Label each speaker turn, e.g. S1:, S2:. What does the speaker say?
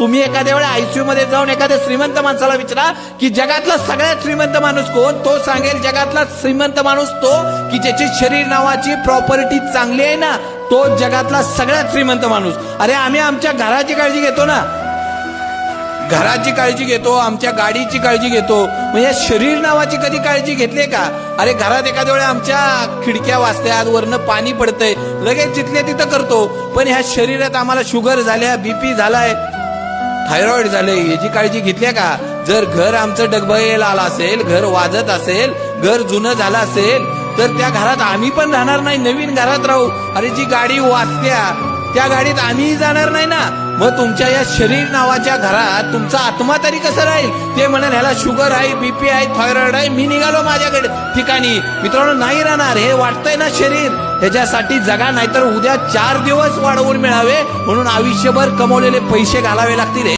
S1: तुम्ही एखाद्या वेळा आयसीयू मध्ये जाऊन एखाद्या श्रीमंत माणसाला विचारा की जगातला सगळ्यात श्रीमंत माणूस कोण? तो सांगेल जगातला श्रीमंत माणूस तो की ज्याची शरीर नावाची प्रॉपर्टी चांगली आहे ना तो जगातला सगळ्यात श्रीमंत माणूस. अरे आम्ही आमच्या घराची काळजी घेतो ना. घराची काळजी घेतो आमच्या गाडीची काळजी घेतो. मग या शरीर नावाची कधी काळजी घेतली का? अरे घरात एखाद्या वेळा आमच्या खिडक्या वाजत्यात वरनं पाणी पडतंय. लगेच जिथल्या तिथं करतो. पण ह्या शरीरात आम्हाला शुगर झाल्या बीपी झालाय. थायरॉइड झाले याची काळजी घेतल्या का? जर घर आमचं डगबगेला आलं असेल घर वाजत असेल घर जुनं झालं असेल तर त्या घरात आम्ही पण राहणार नाही नवीन घरात राहू. अरे जी गाडी वाचत्या त्या गाडीत आम्हीही जाणार नाही ना? मग तुमच्या या शरीर नावाच्या घरात तुमचा आत्मा तरी कसं राहील? ते म्हणाल ह्याला शुगर आहे बीपी आहे थायरॉइड आहे मी निघालो माझ्याकडे. ठिकाणी मित्रांनो नाही राहणार हे वाटतंय ना शरीर? ह्याच्यासाठी जगा नाहीतर उद्या चार दिवस वाढवून मिळावे म्हणून आयुष्यभर कमवलेले पैसे घालावे लागतील.